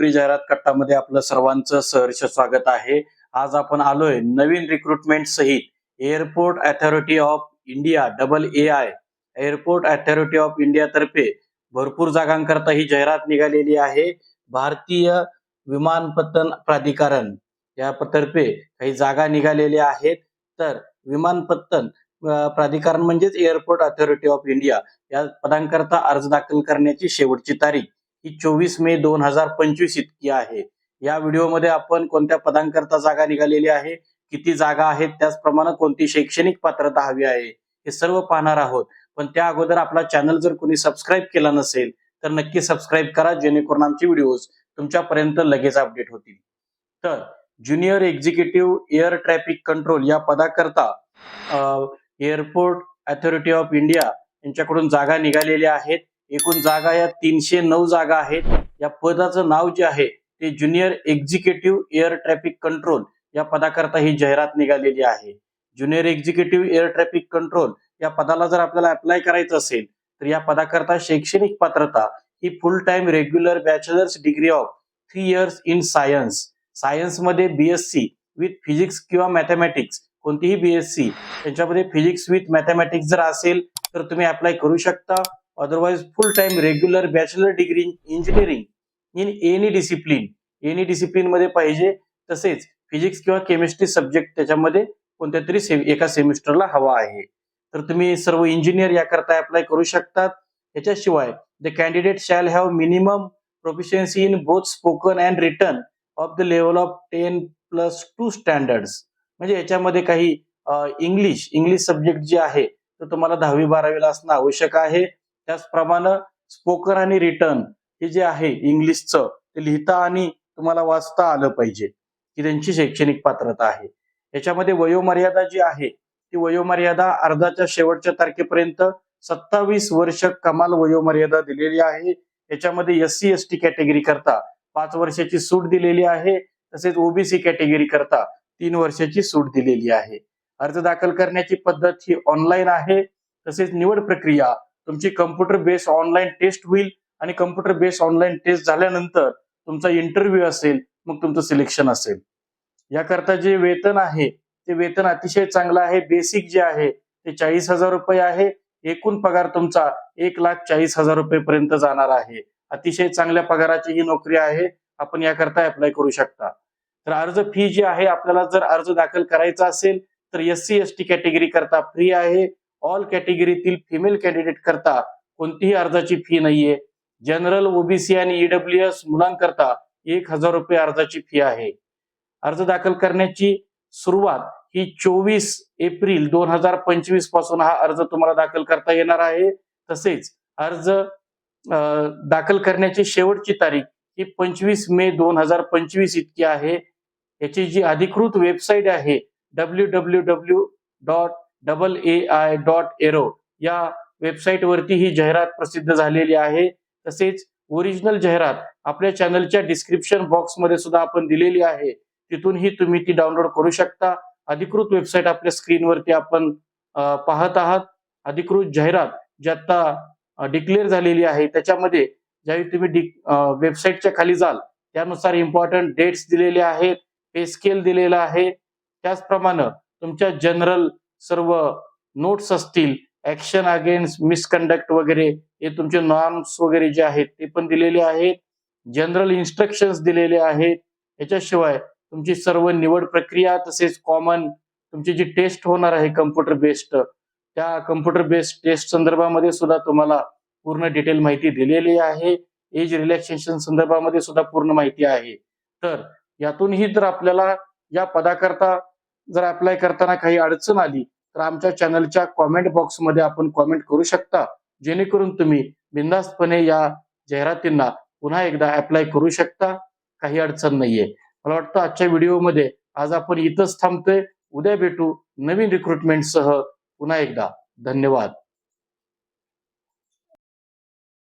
नोकरी जाहिरात कट्टामध्ये आपलं सर्वांचं सहर्ष स्वागत आहे. आज आपण आलोय नवीन रिक्रुटमेंट सहित Airport Authority of India double A I Airport Authority of India तर्फे भरपूर जागांकरता ही जाहिरात निघालेली आहे. भारतीय विमानपतन प्राधिकरण या तर्फे काही जागा निघालेल्या आहेत. तर विमानपत्तन प्राधिकरण म्हणजेच एअरपोर्ट अथॉरिटी ऑफ इंडिया या पदांकरता अर्ज दाखल करण्याची शेवटची तारीख ही चोवीस मे दोन हजार पंचवीस इतकी आहे. या व्हिडिओमध्ये आपण कोणत्या पदांकरता जागा निघालेली आहे किती जागा आहेत त्याचप्रमाणे कोणती शैक्षणिक पात्रता हवी आहे हे सर्व पाहणार आहोत. पण त्या अगोदर आपला चॅनल जर कोणी सबस्क्राईब केला नसेल तर नक्की सबस्क्राईब करा जेणेकरून आमचे व्हिडिओज तुमच्यापर्यंत लगेच अपडेट होतील. तर junior executive air traffic control या पदाकरता एअरपोर्ट अथॉरिटी ऑफ इंडिया यांच्याकडून जागा निघालेल्या आहेत. एकूण जागा या तीनशे नऊ जागा आहेत. या पदाचं नाव जे आहे ते junior executive air traffic control या पदाकरता ही जाहिरात निघालेली आहे. Junior executive air traffic control या पदाला जर आपल्याला अप्लाय करायचं असेल तर या पदाकरता शैक्षणिक पात्रता ही full time regular bachelors degree of three years in science सायन्समध्ये बीएससी विथ फिजिक्स किंवा मॅथमॅटिक्स कोणतीही बीएससी त्यांच्यामध्ये फिजिक्स विथ मॅथमॅटिक्स जर असेल तर तुम्ही अप्लाय करू शकता. Otherwise full time regular bachelor degree engineering in any discipline any डिसिप्लिनमध्ये पाहिजे तसेच फिजिक्स किंवा केमिस्ट्री सब्जेक्ट त्याच्यामध्ये कोणत्या तरी से- एका सेमिस्टरला हवा आहे. तर तुम्ही सर्व इंजिनियर याकरता अप्लाय करू शकतात. याच्याशिवाय the candidate shall have minimum proficiency in both spoken and written of the level of ten plus two standards म्हणजे याच्यामध्ये काही इंग्लिश इंग्लिश सब्जेक्ट जे आहे तर तुम्हाला दहावी बारावीला असणं आवश्यक आहे. त्याचप्रमाणे स्पोकन आणि रिटर्न हे जे आहे इंग्लिशचं ते लिहिता आणि तुम्हाला वाचता आलं पाहिजे की त्यांची शैक्षणिक पात्रता आहे. याच्यामध्ये वयोमर्यादा जी आहे ती वयोमर्यादा अर्धाच्या शेवटच्या तारखेपर्यंत सत्तावीस वर्ष कमाल वयोमर्यादा दिलेली आहे. याच्यामध्ये S C S T category करता पाच वर्षाची सूट दिलेली आहे तसेच ओबीसी कॅटेगरी करता तीन वर्षाची सूट दिलेली आहे. अर्ज दाखल करण्याची पद्धत ही ऑनलाईन आहे तसेच निवड प्रक्रिया तुमची कम्प्युटर बेस ऑनलाईन टेस्ट होईल आणि कम्प्युटर बेस ऑनलाईन टेस्ट झाल्यानंतर तुमचा इंटरव्ह्यू असेल मग तुमचं सिलेक्शन असेल. याकरता जे वेतन आहे ते वेतन अतिशय चांगलं आहे बेसिक जे आहे ते चाळीस हजार रुपये आहे. एकूण पगार तुमचा एक लाख चाळीस हजार रुपये पर्यंत जाणार आहे. अतिशय चांगल्या पगाराची ही नोकरी आहे. आपण याकरता अप्लाय करू शकता. तर अर्ज फी जी आहे आपल्याला जर अर्ज दाखल करायचा असेल तर S C S T category करता फ्री आहे. ऑल कॅटेगरीतील फिमेल कॅन्डिडेट करता कोणतीही अर्जाची फी नाहीये. जनरल ओबीसी आणि ईडब्ल्यू एस मुलांकरता एक हजार रुपये अर्जाची फी आहे. अर्ज दाखल करण्याची सुरुवात ही चोवीस एप्रिल दोन हजार पंचवीसपासून हा अर्ज तुम्हाला दाखल करता येणार आहे. तसेच अर्ज दाखल करण्याची शेवटची तारीख ही पंचवीस मे दोन हजार पंचवीस इतकी आहे. याची जी अधिकृत वेबसाईट आहे W W W dot double A I dot aero या वेबसाईट वरती ही जाहिरात प्रसिद्ध झालेली आहे. तसेच ओरिजिनल जाहिरात आपल्या चॅनलच्या डिस्क्रिप्शन बॉक्समध्ये सुद्धा आपण दिलेली आहे. तिथूनही तुम्ही ती डाउनलोड करू शकता. अधिकृत वेबसाईट आपल्या स्क्रीनवरती आपण पाहत आहात. अधिकृत जाहिरात जी आता डिक्लेअर झालेली आहे. त्याच्यामध्ये ज्यावेळी तुम्ही वेबसाईटच्या खाली जाल त्यानुसार इम्पॉर्टंट डेट्स दिलेले आहेत. पे स्केल दिलेला आहे. त्याचप्रमाणे तुमच्या जनरल सर्व नोट्स असतील ऍक्शन अगेन्स्ट मिसकंडक्ट वगैरे हे तुमचे नॉर्म्स वगैरे जे आहेत ते पण दिलेले आहेत. जनरल इन्स्ट्रक्शन्स दिलेले आहेत. याच्याशिवाय तुमची सर्व निवड प्रक्रिया तसेच कॉमन तुमची जी टेस्ट होणार आहे कम्प्युटर बेस्ड त्या कम्प्युटर बेस्ड टेस्ट संदर्भामध्ये सुद्धा तुम्हाला पूर्ण डिटेल माहिती दिलेली आहे. एज रिलॅक्सेशन संदर्भामध्ये सुद्धा पूर्ण माहिती आहे. तर यातूनही जर आपल्याला या पदाकरता जर अप्लाय करताना काही अडचण आली तर आमच्या चॅनलच्या कॉमेंट बॉक्समध्ये आपण कॉमेंट करू शकता. जेणेकरून तुम्ही बिंदास्तपणे या जाहिरातींना पुन्हा एकदा अप्लाय करू शकता. काही अडचण नाहीये. मला वाटतं आजच्या व्हिडिओमध्ये आज आपण इथंच थांबतोय. उद्या भेटू नवीन रिक्रुटमेंटसह पुन्हा एकदा. धन्यवाद.